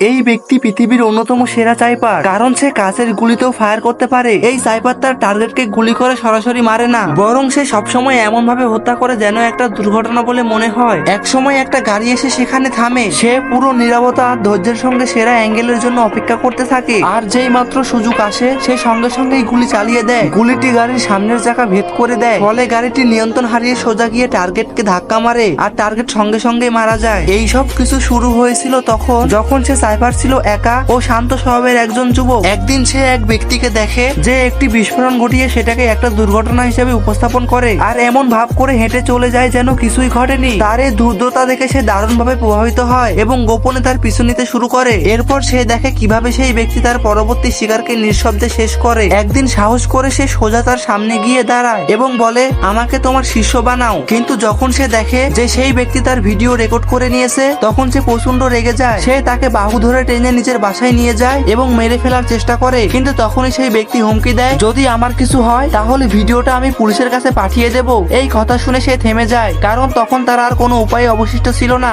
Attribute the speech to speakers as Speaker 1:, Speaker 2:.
Speaker 1: এই ব্যক্তি পৃথিবীর অন্যতম সেরা সাইপার কারণ সে কাছের গুলিতেও ফায়ার করতে পারে। এই সাইপার তার টার্গেটকে গুলি করে সরাসরি মারে না। বরং সে সবসময় এমন ভাবে হত্যা করে যেন একটা দুর্ঘটনা বলে মনে হয়। এক সময় একটা গাড়ি এসে সেখানে থামে। সে পুরো নিরাপত্তা আর ধৈর্যের সঙ্গে সেরা অ্যাঙ্গেলের জন্য অপেক্ষা করতে থাকে। আর যেই মাত্র সুযোগ আসে, সে সঙ্গে সঙ্গেই গুলি চালিয়ে দেয়। গুলিটি গাড়ির সামনের চাকা ভেদ করে দেয়। ফলে গাড়িটি নিয়ন্ত্রণ হারিয়ে সোজা গিয়ে টার্গেটকে ধাক্কা মারে। আর টার্গেট সঙ্গে সঙ্গে মারা যায়। এই সব কিছু শুরু হয়েছিল তখন, যখন সে সাইফার ছিল একা ও শান্ত স্বভাবের একজন যুবক। একদিন সে এক ব্যক্তিকে দেখে যে একটি বিস্ফোরণ ঘটিয়ে সেটাকে একটা দুর্ঘটনা হিসেবে উপস্থাপন করে আর এমন ভাব করে হেঁটে চলে যায় যেন কিছুই ঘটেনি। তার এই ধূর্ততা দেখে সে দারুণভাবে প্রভাবিত হয় এবং গোপনে তার পিছু নিতে শুরু করে। এরপর সে দেখে কীভাবে সেই ব্যক্তি তার পরবর্তী শিকারকে নিঃশব্দে শেষ করে। একদিন সাহস করে সে সোজা তার সামনে গিয়ে দাঁড়ায় এবং বলে আমাকে তোমার শিষ্য বানাও। কিন্তু যখন সে দেখে যে সেই ব্যক্তি তার ভিডিও রেকর্ড করে নিয়েছে তখন সে প্রচণ্ড রেগে যায়। সে তাকে বাহু ধরে টেনে নিজের বাসায় নিয়ে যায় এবং মেরে ফেলার চেষ্টা করে। কিন্তু তখনই সেই ব্যক্তি হুমকি দেয়, যদি আমার কিছু হয়, তাহলে ভিডিওটা আমি পুলিশের কাছে পাঠিয়ে দেব। এই কথা শুনে সে থেমে যায়, কারণ তখন তার আর কোনো উপায় অবশিষ্ট ছিল না।